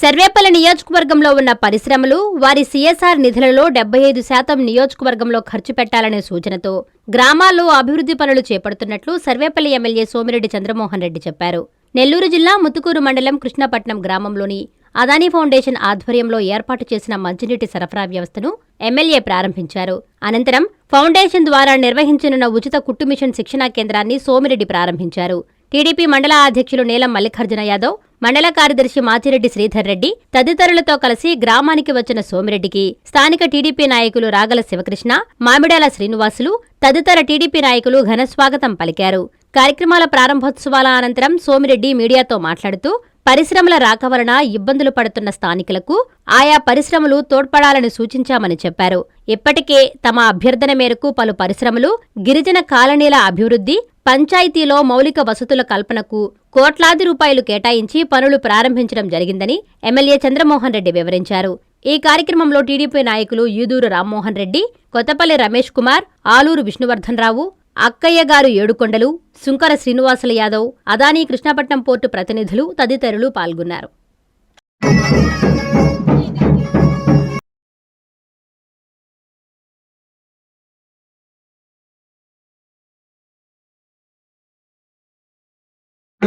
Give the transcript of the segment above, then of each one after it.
సర్వేపల్లి నియోజకవర్గంలో ఉన్న పరిశ్రమలు వారి సీఎస్ఆర్ నిధులలో డెబ్బై ఐదు శాతం నియోజకవర్గంలో ఖర్చు పెట్టాలనే సూచనతో గ్రామాల్లో అభివృద్ధి పనులు చేపడుతున్నట్లు సర్వేపల్లి ఎమ్మెల్యే సోమిరెడ్డి చంద్రమోహన్ రెడ్డి చెప్పారు. నెల్లూరు జిల్లా ముతుకూరు మండలం కృష్ణపట్నం గ్రామంలోని అదానీ ఫౌండేషన్ ఆధ్వర్యంలో ఏర్పాటు చేసిన మంచినీటి సరఫరా వ్యవస్థను ఎమ్మెల్యే ప్రారంభించారు. అనంతరం ఫౌండేషన్ ద్వారా నిర్వహించనున్న ఉచిత కుట్టు మిషన్ శిక్షణా కేంద్రాన్ని సోమిరెడ్డి ప్రారంభించారు. టీడీపీ మండల అధ్యక్షులు నీలం మల్లికార్జున యాదవ్ మండల కార్యదర్శి మాచిరెడ్డి శ్రీధర్ రెడ్డి తదితరులతో కలిసి గ్రామానికి వచ్చిన సోమిరెడ్డికి స్థానిక టీడీపీ నాయకులు రాగల శివకృష్ణ మామిడాల శ్రీనివాసులు తదితర టీడీపీ నాయకులు ఘనస్వాగతం పలికారు. కార్యక్రమాల ప్రారంభోత్సవాల అనంతరం సోమిరెడ్డి మీడియాతో మాట్లాడుతూ పరిశ్రమల రాక వలన ఇబ్బందులు పడుతున్న స్థానికులకు ఆయా పరిశ్రమలు తోడ్పడాలని సూచించామని చెప్పారు. ఇప్పటికే తమ అభ్యర్థన మేరకు పలు పరిశ్రమలు గిరిజన కాలనీల అభివృద్ధి పంచాయతీలో మౌలిక వసతుల కల్పనకు కోట్లాది రూపాయలు కేటాయించి పనులు ప్రారంభించడం జరిగిందని ఎమ్మెల్యే చంద్రమోహన్ రెడ్డి వివరించారు. ఈ కార్యక్రమంలో టీడీపీ నాయకులు యూదూరు రామ్మోహన్ రెడ్డి కొత్తపల్లి రమేష్ కుమార్ ఆలూరు విష్ణువర్ధన్ రావు అక్కయ్య గారు ఏడుకొండలు సుంకర శ్రీనివాసుల యాదవ్ అదానీ కృష్ణపట్నం పోర్టు ప్రతినిధులు తదితరులు పాల్గొన్నారు.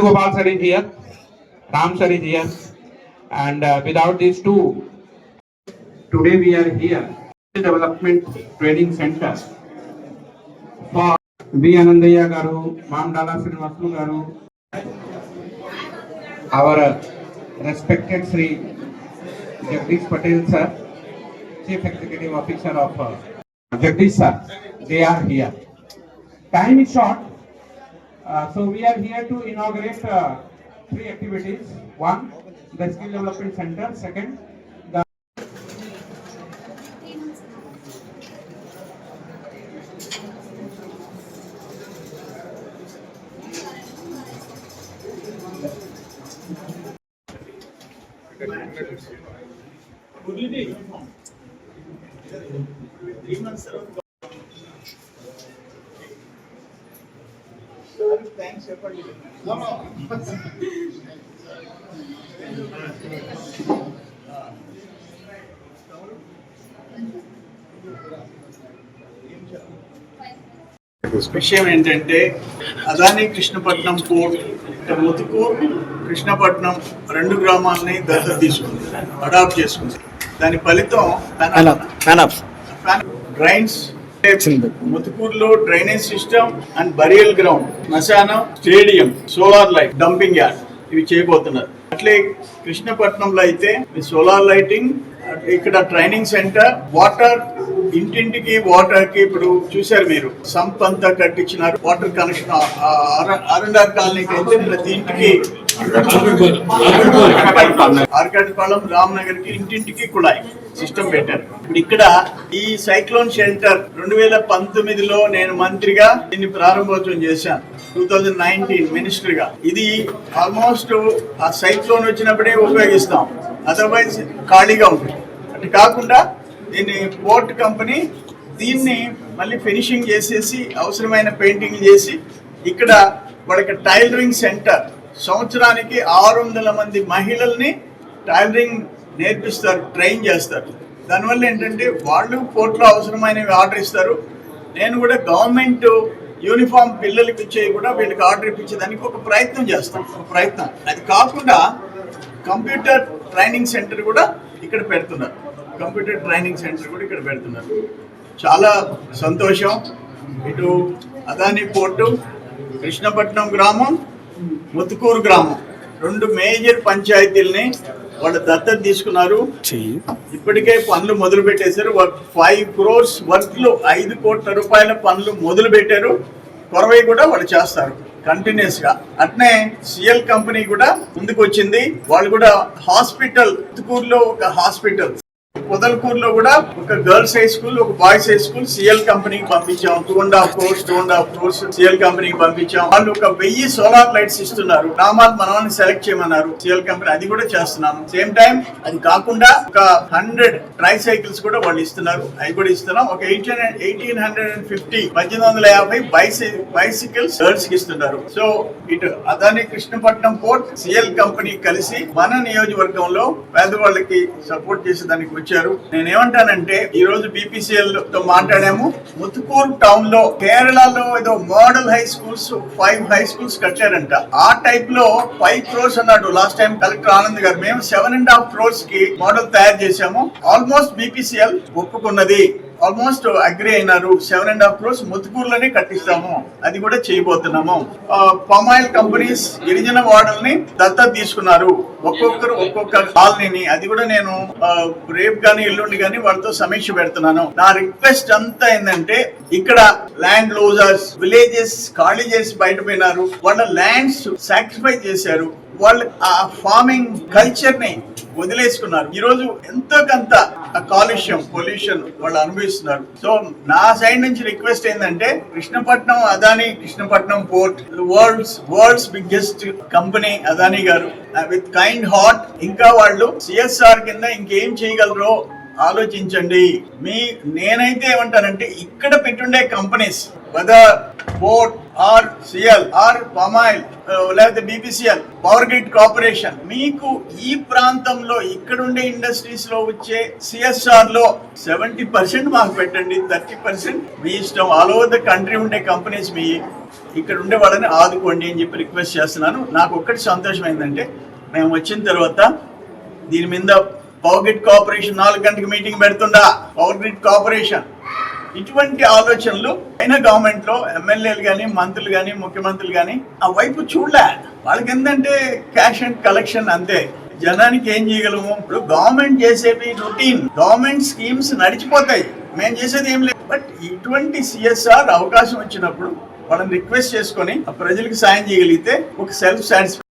Gopal sir is here, Ram sir is here, and uh, without these two, today we are here, Development Training Center for B. Anandaya Garu, Mamdala Srinivasu Garu, our uh, respected Sri Jagdish Patel sir, Chief Executive Officer of uh, Jagdish sir, they are here. Time is short, uh, so we are here to inaugurate uh, three activities. One, the skill development center. Second, the విషయం ఏంటంటే Adani Krishnapatnam port Muthukur Krishnapatnam రెండు గ్రామాలని దత్తత తీసుకుంది adopt చేసుకుంది. దాని ఫలితం drains ముతుకూరులో drainage system and burial ground శ్మశానం stadium solar light dumping yard ఇవి చేయబోతున్నారు. అట్లే కృష్ణపట్నంలో అయితే సోలార్ లైటింగ్ ఇక్కడ ట్రైనింగ్ సెంటర్ వాటర్ ఇంటింటికి వాటర్కి ఇప్పుడు చూశారు మీరు సంప్ అంతా కట్టించినారు వాటర్ కనెక్షన్ ఆర్ఎండ్ఆర్ కాలనీకి అయితే ప్రతి ఇంటికి ఆర్కాటిపాలెం రామ్నగర్కి ఇంటింటికి కుళాయి సిస్టమ్ పెట్టారు. ఇప్పుడు ఇక్కడ ఈ సైక్లోన్ షెల్టర్ రెండు వేల పంతొమ్మిదిలో నేను మంత్రిగా దీన్ని ప్రారంభోత్సవం చేశాను. టూ థౌజండ్ నైన్టీన్ మినిస్టర్గా ఇది ఆల్మోస్ట్ ఆ సైక్లోన్ వచ్చినప్పుడే ఉపయోగిస్తాం. అదర్వైజ్ ఖాళీగా ఉంటుంది. అటు కాకుండా దీన్ని పోర్ట్ కంపెనీ దీన్ని మళ్ళీ ఫినిషింగ్ చేసేసి అవసరమైన పెయింటింగ్ చేసి ఇక్కడ వాళ్ళకి టైలరింగ్ సెంటర్ సంవత్సరానికి ఆరు వందల మంది మహిళల్ని టైలరింగ్ నేర్పిస్తారు ట్రైన్ చేస్తారు. దానివల్ల ఏంటంటే వాళ్ళు కోర్టులో అవసరమైనవి ఆర్డర్ ఇస్తారు. నేను కూడా గవర్నమెంట్ యూనిఫామ్ పిల్లలకి ఇచ్చేవి కూడా వీళ్ళకి ఆర్డర్ ఇప్పించేదానికి ఒక ప్రయత్నం చేస్తాం ఒక ప్రయత్నం. అది కాకుండా కంప్యూటర్ ట్రైనింగ్ సెంటర్ కూడా ఇక్కడ పెడుతున్నారు. కంప్యూటర్ ట్రైనింగ్ సెంటర్ కూడా ఇక్కడ పెడుతున్నారు. చాలా సంతోషం. ఇటు అదాని పోర్టు కృష్ణపట్నం గ్రామం ముత్తుకూరు గ్రామం. రెండు మేజర్ పంచాయతీల్ని వాళ్ళు దత్తత తీసుకున్నారు. ఇప్పటికే పనులు మొదలు పెట్టేశారు. ఫైవ్ క్రోర్స్ వర్క్లు ఐదు కోట్ల రూపాయల పనులు మొదలు పెట్టారు. కొరవై కూడా వాళ్ళు చేస్తారు కంటిన్యూస్గా. అట్నే సిఎల్ కంపెనీ కూడా ముందుకు వచ్చింది వాళ్ళు కూడా హాస్పిటల్ ముత్తుకూరులో ఒక హాస్పిటల్ పొదలకూరులో కూడా ఒక గర్ల్స్ హై స్కూల్ ఒక boys high school C L కంపెనీకి పంపించాం. Two and half crores two and half crores C L కంపెనీకి పంపించాం. వాళ్ళు ఒక వెయ్యి సోలార్ లైట్స్ ఇస్తున్నారు. నామాలు మనల్ని సెలెక్ట్ చేయమన్నారు సిఎల్ కంపెనీ అది కూడా చేస్తున్నాను సేమ్ టైం అది కాకుండా ఒక హండ్రెడ్ ట్రై సైకిల్స్ కూడా వాళ్ళు ఇస్తున్నారు. అవి కూడా ఇస్తున్నాం. ఒక eighteen eighteen hundred and fifty పద్దెనిమిది వందల యాభై బైసై బైసికల్స్ గర్ల్స్కి ఇస్తున్నారు. సో ఇటు Adani Krishnapatnam port C L company కలిసి మన నియోజకవర్గంలో పేదవాళ్ళకి సపోర్ట్ చేసే దానికి వచ్చారు నేనేమంటానంటే ఈ రోజు బీపీసీఎల్తో మాట్లాడాము. ముతుకూరు టౌన్లో కేరళలో ఏదో model high schools five high schools కట్టారంట. ఆ టైప్లో ఫైవ్ క్రోర్స్ అన్నాడు లాస్ట్ టైం కలెక్టర్ ఆనంద్ గారు. మేము సెవెన్ అండ్ హాఫ్ క్రోర్స్కి మోడల్ తయారు చేశాము. ఆల్మోస్ట్ బీపీసీఎల్ ఒప్పుకున్నది. ఆల్మోస్ట్ అగ్రి అయినారు. సెవెన్ అండ్ హాఫ్ క్రోర్స్ ముత్తుకూరులోనే కట్టిస్తాము. అది కూడా చేయబోతున్నాము. పామాయిల్ కంపెనీస్ గిరిజన వార్డుల్ని దత్తా తీసుకున్నారు. ఒక్కొక్కరు ఒక్కొక్క కాలనీని. అది కూడా నేను రేపు కానీ ఎల్లుండి కానీ వాళ్ళతో సమీక్ష పెడుతున్నాను. నా రిక్వెస్ట్ అంతా ఏంటంటే ఇక్కడ ల్యాండ్ లూజర్స్ విలేజెస్ ఖాళీ చేసి బయటపోయినారు వాళ్ళ ల్యాండ్స్ సాక్రిఫై చేశారు. వాళ్ళు ఆ ఫార్మింగ్ కల్చర్ని వదిలేసుకున్నారు. ఈ రోజు ఎంతో కొంత ఆ కాలుష్యం పొల్యూషన్ వాళ్ళు అనుభవిస్తున్నారు. సో నా సైడ్ నుంచి రిక్వెస్ట్ ఏంటంటే Krishnapatnam Adani Krishnapatnam port world's world's biggest company Adani గారు విత్ కైండ్ హార్ట్ ఇంకా వాళ్ళు సిఎస్ఆర్ కింద ఇంకేం చేయగలరో ఆలోచించండి. మీ నేనైతే ఏమంటానంటే ఇక్కడ పెట్టుండే companies whether port or C L or palm oil లేకపోతే బీపీసీఎల్ పవర్ గ్రిడ్ కార్పొరేషన్ మీకు ఈ ప్రాంతంలో ఇక్కడుండే ఇండస్ట్రీస్లో వచ్చే సిఎస్ఆర్లో సెవెంటీ పర్సెంట్ మాకు పెట్టండి థర్టీ పర్సెంట్ మీ ఇష్టం ఆల్ ఓవర్ ద కంట్రీ ఉండే కంపెనీస్ మీ ఇక్కడ ఉండే వాళ్ళని ఆదుకోండి అని చెప్పి రిక్వెస్ట్ చేస్తున్నాను. నాకు ఒక్కటి సంతోషం ఏంటంటే మేము వచ్చిన తర్వాత దీని మీద పవర్ గ్రిడ్ కార్పొరేషన్ నాలుగు గంటలకు మీటింగ్ పెడుతుండా? పవర్ గ్రిడ్ కార్పొరేషన్ ఇటువంటి ఆలోచనలు అయిన గవర్నమెంట్లో ఎమ్మెల్యేలు కానీ మంత్రులు కానీ ముఖ్యమంత్రులు కానీ ఆ వైపు చూడలే. వాళ్ళకి ఏంటంటే క్యాష్ అండ్ కలెక్షన్ అంతే. జనానికి ఏం చేయగలము? ఇప్పుడు గవర్నమెంట్ చేసేవి రొటీన్ గవర్నమెంట్ స్కీమ్స్ నడిచిపోతాయి. మేము చేసేది ఏం లేదు. బట్ ఇటువంటి సిఎస్ఆర్ అవకాశం వచ్చినప్పుడు వాళ్ళని రిక్వెస్ట్ చేసుకొని ఆ ప్రజలకు సాయం చేయగలిగితే ఒక self satisfy